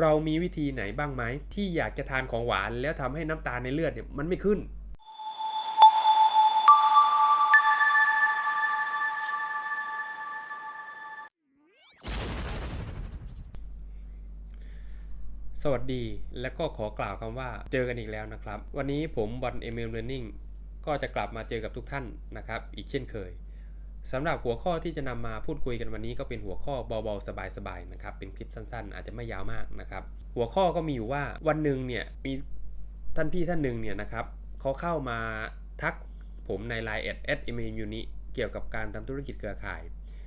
เรามีวิธีไหนบ้างไหมที่อยากจะทานของหวาน แล้วทำให้น้ำตาลในเลือดเนี่ยมันไม่ขึ้น สวัสดีและก็ขอกล่าวคำว่าเจอกันอีกแล้วนะครับ วันนี้ผมบอล ML Learning ก็จะกลับมาเจอกับทุกท่านนะครับ อีกเช่นเคย สำหรับหัวข้อที่จะนำมาพูดคุยกันวันนี้ก็เป็นหัวข้อเบาๆสบายๆนะครับ เป็นคลิปสั้นๆ อาจจะไม่ยาวมากนะครับ หัวข้อก็มีอยู่ว่าวันหนึ่งเนี่ยมีท่านพี่ท่านหนึ่งเนี่ยนะครับเขาเข้ามาทักผมใน Line แอดแอด ML Uni เกี่ยวกับการทำธุรกิจเครือข่าย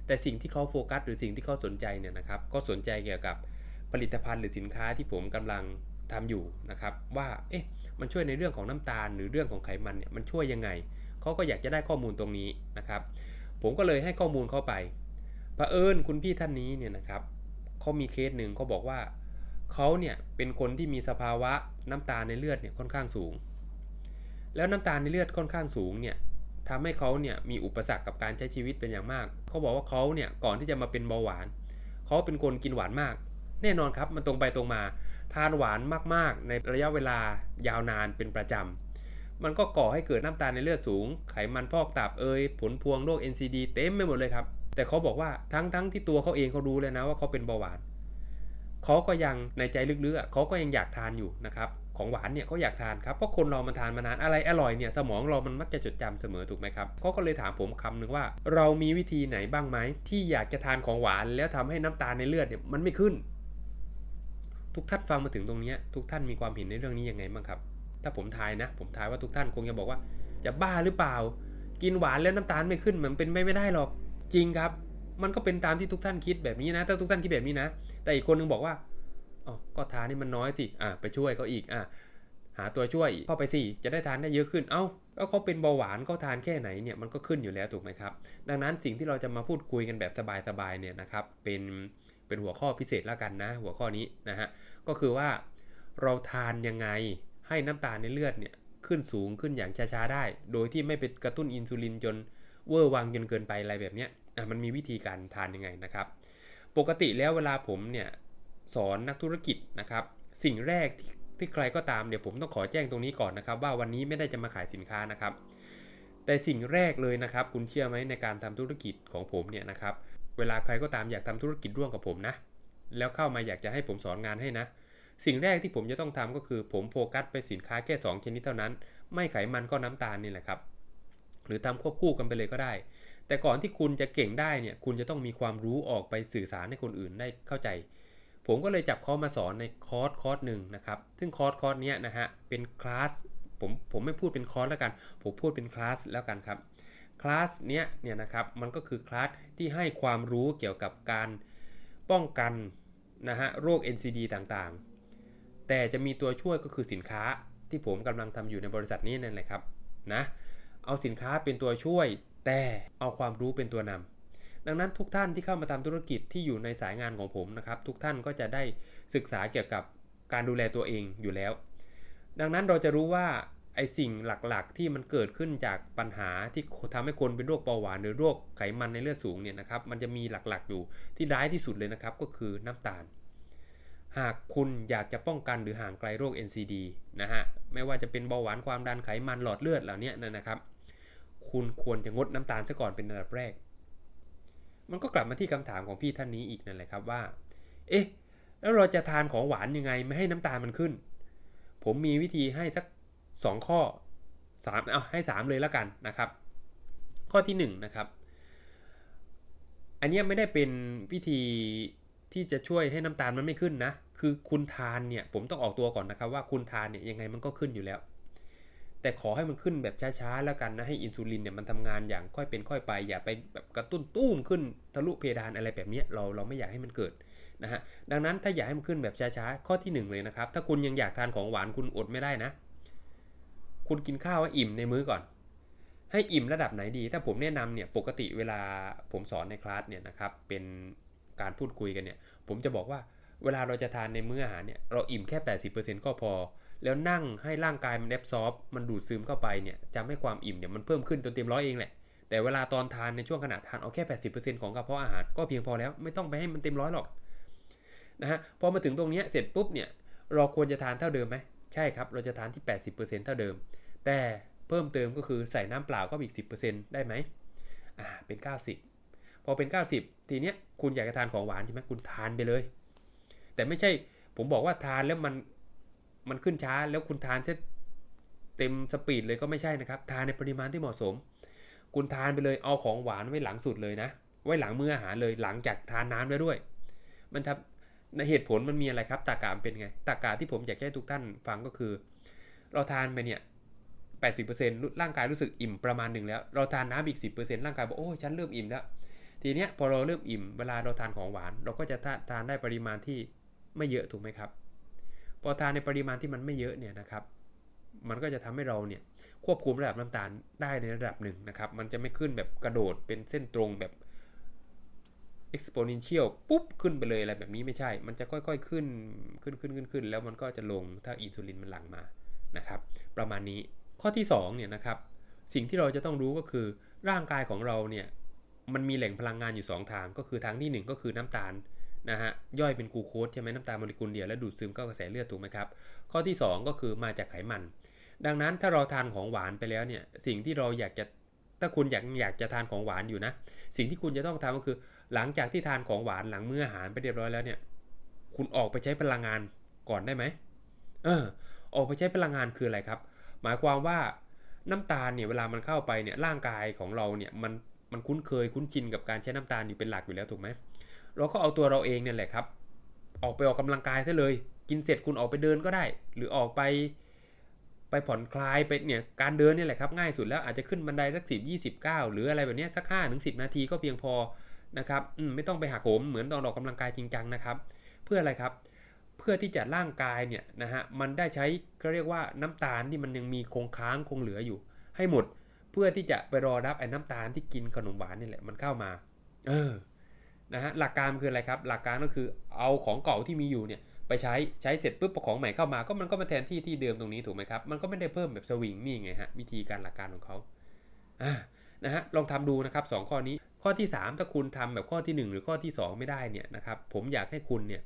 แต่สิ่งที่เขาโฟกัสหรือสิ่งที่เขาสนใจเนี่ยนะครับ ก็สนใจเกี่ยวกับผลิตภัณฑ์หรือสินค้าที่ผมกำลังทำอยู่นะครับ ว่าเอ๊ะมันช่วยในเรื่องของน้ำตาล หรือเรื่องของไขมันเนี่ยมันช่วยยังไงเขาก็อยากจะได้ข้อมูลตรงนี้นะครับ ผมก็เลยให้ข้อมูลเข้าไปเผอิญคุณพี่ท่านนี้เนี่ยนะครับเขามีเคสหนึ่งเขาบอกว่าเขาเนี่ยเป็นคนที่มีสภาวะน้ำตาในเลือดเนี่ยค่อนข้างสูง แล้วน้ำตาในเลือดค่อนข้างสูงเนี่ยทำให้เขาเนี่ยมีอุปสรรคกับการใช้ชีวิตเป็นอย่างมาก เขาบอกว่าเขาเนี่ยก่อนที่จะมาเป็นเบาหวาน เขาเป็นคนกินหวานมาก แน่นอนครับมันตรงไปตรงมา ทานหวานมากๆ ในระยะเวลายาวนานเป็นประจำ มันก็ก่อให้เกิดน้ำตาลในเลือดสูง ไขมันพอกตับเอยผลพวงโรค NCD เต็มไปหมดเลยครับ แต่เขาบอกว่าทั้งทั้งที่ตัวเขาเองเขารู้เลยนะว่าเขาเป็นเบาหวานเขาก็ยังในใจลึกๆเขาก็ยังอยากทานอยู่นะครับของหวานเนี่ยเขาอยากทานครับเพราะคนเรามันทานมานานอะไรอร่อยเนี่ยสมองเรามันมักจะจดจำเสมอถูกไหมครับเขาก็เลยถามผมคำหนึ่งว่า เรามีวิธีไหนบ้างไหมที่อยากจะทานของหวานแล้วทำให้น้ำตาลในเลือดเนี่ยมันไม่ขึ้น ทุกท่านฟังมาถึงตรงนี้ทุกท่านมีความเห็นในเรื่องนี้ยังไงบ้างครับ ถ้าผมทายนะ ผมทายว่าทุกท่านคงจะบอกว่า จะบ้าหรือเปล่า กินหวานแล้วน้ำตาลไม่ขึ้นมันเป็นไม่ไม่ได้หรอก จริงครับ มันก็เป็นตามที่ทุกท่านคิดแบบนี้นะ ถ้าทุกท่านคิดแบบนี้นะ แต่อีกคนนึงบอกว่าอ๋อก็ทานนี่มันน้อยสิ อะไปช่วยเขาอีก อะหาตัวช่วยเข้าไปสิ จะได้ทานได้เยอะขึ้น เอ้าแล้วเขาเป็นเบาหวานเขาทานแค่ไหนเนี่ยมันก็ขึ้นอยู่แล้วถูกไหมครับ ดังนั้นสิ่งที่เราจะมาพูดคุยกันแบบสบายๆเนี่ยนะครับ เป็นเป็นหัวข้อพิเศษแล้วกันนะ หัวข้อนี้นะฮะ ก็คือว่าเราทานยังไง ให้น้ำตาลในเลือดเนี่ยขึ้นสูงขึ้นอย่างช้าๆได้ โดยที่ไม่ไปกระตุ้นอินซูลินจนเวอร์วังจนเกินไปอะไรแบบเนี้ยอะมันมีวิธีการทานยังไงนะครับ ปกติแล้วเวลาผมเนี่ยสอนนักธุรกิจนะครับ สิ่งแรกที่ที่ใครก็ตามเดี๋ยวผมต้องขอแจ้งตรงนี้ก่อนนะครับ ว่าวันนี้ไม่ได้จะมาขายสินค้านะครับ แต่สิ่งแรกเลยนะครับ คุณเชื่อไหมในการทำธุรกิจของผมเนี่ยนะครับ เวลาใครก็ตามอยากทำธุรกิจร่วมกับผมนะ แล้วเข้ามาอยากจะให้ผมสอนงานให้นะ สิ่งแรกที่ผมจะต้องทำก็คือ ผมโฟกัสไปสินค้าแค่2ชนิดเท่านั้น ไม่ไขมันก็น้ำตาลนี่แหละครับ หรือทำควบคู่กันไปเลยก็ได้ แต่ก่อนที่คุณจะเก่งได้เนี่ย คุณจะต้องมีความรู้ออกไปสื่อสารให้คนอื่นได้เข้าใจ ผมก็เลยจับเขามาสอนในคอร์สคอร์สหนึ่งนะครับ ซึ่งคอร์สคอร์สเนี้ยนะฮะ เป็นคลาส ผมผมไม่พูดเป็นคอร์สแล้วกัน ผมพูดเป็นคลาสแล้วกันครับ คลาสเนี้ยเนี่ยนะครับมันก็คือคลาสที่ให้ความรู้เกี่ยวกับการป้องกันนะฮะโรค NCD ต่างๆ แต่จะมีตัวช่วยก็คือสินค้าที่ผมกำลังทำอยู่ในบริษัทนี้นั่นแหละครับนะเอาสินค้าเป็นตัวช่วย แต่เอาความรู้เป็นตัวนำดังนั้นทุกท่านที่เข้ามาทำธุรกิจที่อยู่ในสายงานของผมนะครับ ทุกท่านก็จะได้ศึกษาเกี่ยวกับการดูแลตัวเองอยู่แล้ว ดังนั้นเราจะรู้ว่าไอสิ่งหลักๆ ที่มันเกิดขึ้นจากปัญหาที่ทำให้คนเป็นโรคเบาหวานหรือโรคไขมันในเลือดสูงเนี่ยนะครับมันจะมีหลักๆอยู่ที่ร้ายที่สุดเลยนะครับก็คือน้ำตาล หากคุณอยากจะป้องกันหรือห่างไกลโรค NCD นะฮะ ไม่ว่าจะเป็นเบาหวานความดันไขมันหลอดเลือดเหล่านี้นะครับ คุณควรจะงดน้ำตาลซะก่อนเป็นอันดับแรก มันก็กลับมาที่คำถามของพี่ท่านนี้อีกนั่นแหละครับว่า เอ๊ะ แล้วเราจะทานของหวานยังไงไม่ให้น้ำตาลมันขึ้น ผมมีวิธีให้สัก 2 ข้อ 3 เอาให้ 3 เลยแล้วกันนะครับ ข้อที่1นะครับ อันเนี้ยไม่ได้เป็นวิธีที่จะช่วยให้น้ำตาลมันไม่ขึ้นนะ คือคุณทานเนี่ยผมต้องออกตัวก่อนนะครับว่าคุณทานเนี่ยยังไงมันก็ขึ้นอยู่แล้ว แต่ขอให้มันขึ้นแบบช้าๆแล้วกันนะให้อินซูลินเนี่ยมันทำงานอย่างค่อยเป็นค่อยไป อย่าไปแบบกระตุ้นตุ้มขึ้นทะลุเพดานอะไรแบบนี้เราเราไม่อยากให้มันเกิดนะฮะดังนั้นถ้าอยากให้มันขึ้นแบบช้าๆข้อที่หนึ่งเลยนะครับ ถ้าคุณยังอยากทานของหวานคุณอดไม่ได้นะ คุณกินข้าวให้อิ่มในมื้อก่อน ให้อิ่มระดับไหนดี ถ้าผมแนะนำเนี่ยปกติเวลาผมสอนในคลาสเนี่ยนะครับเป็นการพูดคุยกันเนี่ย ผมจะบอกว่า เวลาเราจะทานในมื้ออาหารเนี่ยเราอิ่มแค่ 80%ก็พอ แล้วนั่งให้ร่างกายมันแอบซอฟมันดูดซึมเข้าไปเนี่ยจะให้ความอิ่มเนี่ยมันเพิ่มขึ้นจนเต็มร้อยเองแหละ แต่เวลาตอนทานในช่วงขณะทานเอาแค่ 80%ของกระเพาะอาหารก็เพียงพอแล้วไม่ต้องไปให้มันเต็มร้อยหรอกนะฮะพอมาถึงตรงนี้เสร็จปุ๊บเนี่ยเราควรจะทานเท่าเดิมไหมใช่ครับเราจะทานที่ 80%เท่าเดิม แต่เพิ่มเติมก็คือใส่น้ำเปล่าก็อีก 10%ได้ไหมอ่าเป็น 90 พอเป็น 90 ทีเนี้ยคุณอยากจะทานของหวานใช่ไหมคุณทานไปเลย แต่ไม่ใช่ ผมบอกว่าทานแล้วมันมันขึ้นช้าแล้วคุณทานเสเต็มสปีดเลยก็ไม่ใช่นะครับ ทานในปริมาณที่เหมาะสม คุณทานไปเลยเอาของหวานไว้หลังสุดเลยนะ ไว้หลังมื้ออาหารเลยหลังจากทานน้ำแล้วด้วย มันทำในเหตุผลมันมีอะไรครับตากามเป็นไงตากาที่ผมอยากให้ทุกท่านฟังก็คือ เราทานไปเนี่ย80%ร่างกายรู้สึกอิ่มประมาณหนึ่งแล้ว เราทานน้ำอีก 10%ร่างกายบอกโอ้ยฉันเริ่มอิ่มแล้ว ทีเนี้ยพอเราเริ่มอิ่มเวลาเราทานของหวาน เราก็จะทานได้ปริมาณที่ ไม่เยอะถูกไหมครับ พอทานในปริมาณที่มันไม่เยอะเนี่ยนะครับ มันก็จะทำให้เราเนี่ยควบคุมระดับน้ำตาลได้ในระดับหนึ่งนะครับ มันจะไม่ขึ้นแบบกระโดดเป็นเส้นตรงแบบ exponential ปุ๊บขึ้นไปเลยอะไรแบบนี้ไม่ใช่ มันจะค่อยๆขึ้นขึ้นขึ้นขึ้นขึ้น แล้วมันก็จะลงถ้าอินซูลินมันหลั่งมานะครับ ประมาณนี้ข้อที่2เนี่ยนะครับ สิ่งที่เราจะต้องรู้ก็คือร่างกายของเราเนี่ยมันมีแหล่งพลังงานอยู่ 2 ทาง ก็คือทางที่ 1 ก็คือน้ำตาล นะฮะย่อยเป็นกลูโคสใช่ไหมน้ำตาลโมเลกุลเดียวแล้วดูดซึมเข้ากระแสเลือดถูกไหมครับ ข้อที่ 2 ก็คือมาจากไขมัน ดังนั้นถ้าเราทานของหวานไปแล้วเนี่ยสิ่งที่เราอยากจะถ้าคุณอยากอยากจะทานของหวานอยู่นะ สิ่งที่คุณจะต้องทำก็คือ หลังจากที่ทานของหวานหลังมื้ออาหารไปเรียบร้อยแล้วเนี่ยคุณออกไปใช้พลังงานก่อนได้ไหมเออออกไปใช้พลังงานคืออะไรครับ หมายความว่าน้ำตาลเนี่ยเวลามันเข้าไปเนี่ยร่างกายของเราเนี่ยมันมันคุ้นเคยคุ้นชินกับการใช้น้ำตาลอยู่เป็นหลักอยู่แล้วถูกไหม เราก็เอาตัวเราเองเนี่ยแหละครับ ออกไปออกกำลังกายซะเลย กินเสร็จคุณออกไปเดินก็ได้ หรือออกไปไปผ่อนคลายไปเนี่ยการเดินเนี่ยแหละครับง่ายสุดแล้วอาจจะขึ้นบันไดสักสิบยี่สิบเก้าหรืออะไรแบบนี้สักห้าถึงสินาทีก็เพียงพอนะครับอืมไม่ต้องไปหักโหมเหมือนตอนออกกำลังกายจริงจังนะครับ เพื่ออะไรครับ เพื่อที่จะร่างกายเนี่ยนะฮะมันได้ใช้ก็เรียกว่าน้ำตาลที่มันยังมีคงค้างคงเหลืออยู่ ให้หมด เพื่อที่จะไปรอรับไอ้น้ำตาลที่กินขนมหวานนี่แหละมันเข้ามา เออ นะฮะหลักการคืออะไรครับ หลักการก็คือเอาของเก่าที่มีอยู่เนี่ยไปใช้ใช้เสร็จปุ๊บของใหม่เข้ามาก็มันก็มาแทนที่ที่เดิมตรงนี้ถูกไหมครับ มันก็ไม่ได้เพิ่มแบบสวิงนี่ไงฮะวิธีการหลักการของเขาอ่านะฮะลองทำดูนะครับ 2 ข้อนี้ข้อที่ 3 ถ้าคุณทำแบบข้อที่ 1 หรือข้อที่ 2 ไม่ได้เนี่ยนะครับผมอยากให้คุณเนี่ย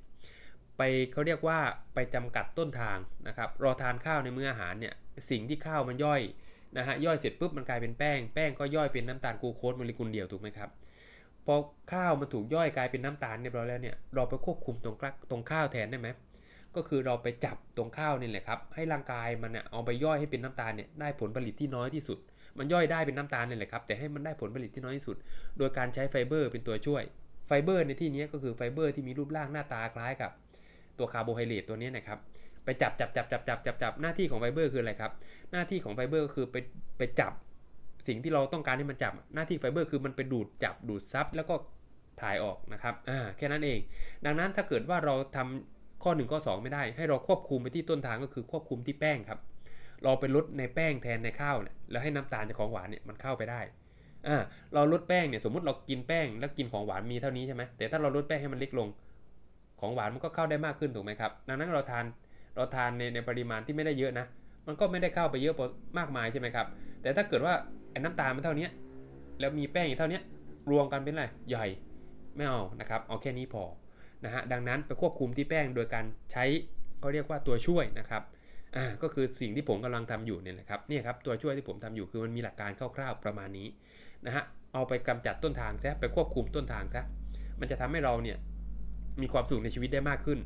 ไปเขาเรียกว่าไปจำกัดต้นทางนะครับรอทานข้าวในมื้ออาหารเนี่ยสิ่งที่ข้าวมันย่อยนะฮะย่อยเสร็จปุ๊บมันกลายเป็นแป้งแป้งก็ย่อยเป็นน้ำตาลกลูโคสโมเลกุลเดียวถูกไหมครับ พอข้าวมันถูกย่อยกลายเป็นน้ำตาลเรียบร้อยแล้วเนี่ยเราไปควบคุมตรงกลักตรงข้าวแทนได้ไหมก็คือเราไปจับตรงข้าวนี่แหละครับ ให้ร่างกายมันเนี่ยเอาไปย่อยให้เป็นน้ำตาลเนี่ยได้ผลผลิตที่น้อยที่สุด มันย่อยได้เป็นน้ำตาลนี่แหละครับ แต่ให้มันได้ผลผลิตที่น้อยที่สุด โดยการใช้ไฟเบอร์เป็นตัวช่วย ไฟเบอร์ในที่นี้ก็คือไฟเบอร์ที่มีรูปร่างหน้าตาคล้ายกับ ตัวคาร์โบไฮเดรตตัวนี้นะครับไปจับจับจับจับจับจับจับหน้าที่ของไฟเบอร์คืออะไรครับ หน้าที่ของไฟเบอร์ก็คือไปไปจับ สิ่งที่เราต้องการให้มันจับหน้าที่ไฟเบอร์คือมันไปดูดจับดูดซับแล้วก็ถ่ายออกนะครับอ่าแค่นั้นเอง ดังนั้นถ้าเกิดว่าเราทำข้อ 1 ข้อ 2 ไม่ได้ ให้เราควบคุมไปที่ต้นทางก็คือควบคุมที่แป้งครับ เราไปลดในแป้งแทนในข้าวเนี่ยแล้วให้น้ำตาลจากของหวานเนี่ยมันเข้าไปได้อ่าเราลดแป้งเนี่ยสมมติเรากินแป้งแล้วกินของหวานมีเท่านี้ใช่ไหมแต่ถ้าเราลดแป้งให้มันเล็กลง ของหวานมันก็เข้าได้มากขึ้นถูกไหมครับดังนั้นเราทานเราทานในในปริมาณที่ไม่ได้เยอะนะ มันก็ไม่ได้เข้าไปเยอะมากมายใช่ไหมครับ แต่ถ้าเกิดว่า น้ำตาลมันเท่านี้แล้วมีแป้งอีกเท่านี้รวมกันเป็นอะไรใหญ่ไม่เอานะครับเอาแค่นี้พอนะฮะดังนั้นไปควบคุมที่แป้งโดยการใช้เขาเรียกว่าตัวช่วยนะครับอ่าก็คือสิ่งที่ผมกำลังทำอยู่เนี่ยแหละครับเนี่ยครับตัวช่วยที่ผมทำอยู่คือมันมีหลักการคร่าวๆประมาณนี้นะฮะเอาไปกำจัดต้นทางซะไปควบคุมต้นทางซะมันจะทำให้เราเนี่ยมีความสุขในชีวิตได้มากขึ้น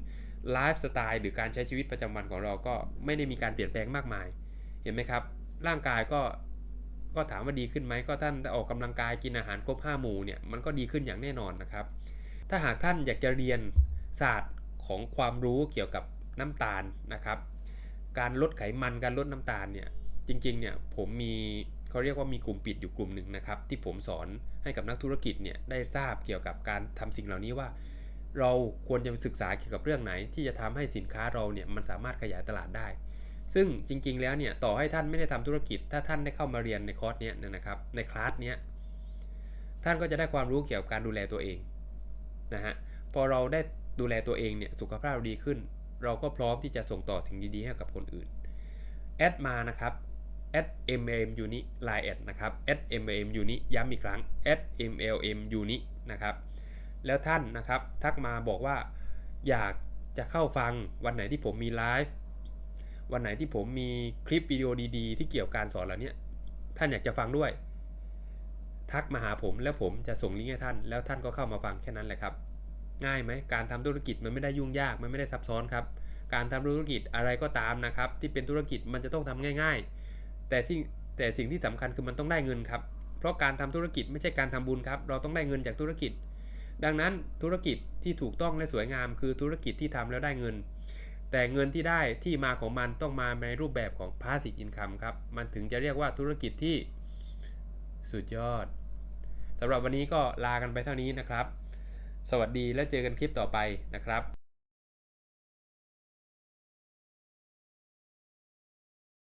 ไลฟ์สไตล์หรือการใช้ชีวิตประจำวันของเราก็ไม่ได้มีการเปลี่ยนแปลงมากมาย เห็นไหมครับ ร่างกายก็ ก็ถามว่าดีขึ้นไหมก็ท่านออกกำลังกายกินอาหารครบ5หมู่เนี่ยมันก็ดีขึ้นอย่างแน่นอนนะครับ ถ้าหากท่านอยากจะเรียนศาสตร์ของความรู้เกี่ยวกับน้ำตาลนะครับ การลดไขมันการลดน้ำตาลเนี่ยจริงๆเนี่ยผมมีเขาเรียกว่ามีกลุ่มปิดอยู่กลุ่มหนึ่งนะครับ ที่ผมสอนให้กับนักธุรกิจเนี่ยได้ทราบเกี่ยวกับการทำสิ่งเหล่านี้ว่า เราควรจะศึกษาเกี่ยวกับเรื่องไหน ที่จะทำให้สินค้าเราเนี่ยมันสามารถขยายตลาดได้ ซึ่งจริงๆ แล้วเนี่ยต่อให้ท่านไม่ได้ทำธุรกิจ ถ้าท่านได้เข้ามาเรียนในคอร์สเนี้ยนะครับในคลาสเนี้ยท่านก็จะได้ความรู้เกี่ยวกับการดูแลตัวเองนะฮะพอเราได้ดูแลตัวเองเนี่ยสุขภาพเราดีขึ้น เราก็พร้อมที่จะส่งต่อสิ่งดีๆให้กับคนอื่นแอดมานะครับ at mlm uni line แอดนะครับ at mlm uni ย้ำอีกครั้ง at mlm uni นะครับแล้วท่านนะครับทักมาบอกว่าอยากจะเข้าฟังวันไหนที่ผมมีไลฟ์ วันไหนที่ผมมีคลิปวิดีโอดีๆ ที่เกี่ยวกับการสอนเหล่านี้ท่านอยากจะฟังด้วย ทักมาหาผมแล้วผมจะส่งลิงก์ให้ท่าน แล้วท่านก็เข้ามาฟังแค่นั้นแหละครับ ง่ายไหมการทำธุรกิจมันไม่ได้ยุ่งยากมันไม่ได้ซับซ้อนครับ การทำธุรกิจอะไรก็ตามนะครับ ที่เป็นธุรกิจมันจะต้องทำง่าย ๆ แต่สิ่งแต่สิ่งที่สำคัญคือมันต้องได้เงินครับ เพราะการทำธุรกิจไม่ใช่การทำบุญครับ เราต้องได้เงินจากธุรกิจ ดังนั้นธุรกิจที่ถูกต้องและสวยงาม คือธุรกิจที่ทำแล้วได้เงิน แต่เงินที่ได้ที่มาของมันต้องมาในรูปแบบของ passive income ครับ มันถึงจะเรียกว่าธุรกิจที่สุดยอดสำหรับวันนี้ก็ลากันไปเท่านี้นะครับ สวัสดีและเจอกันคลิปต่อไปนะครับ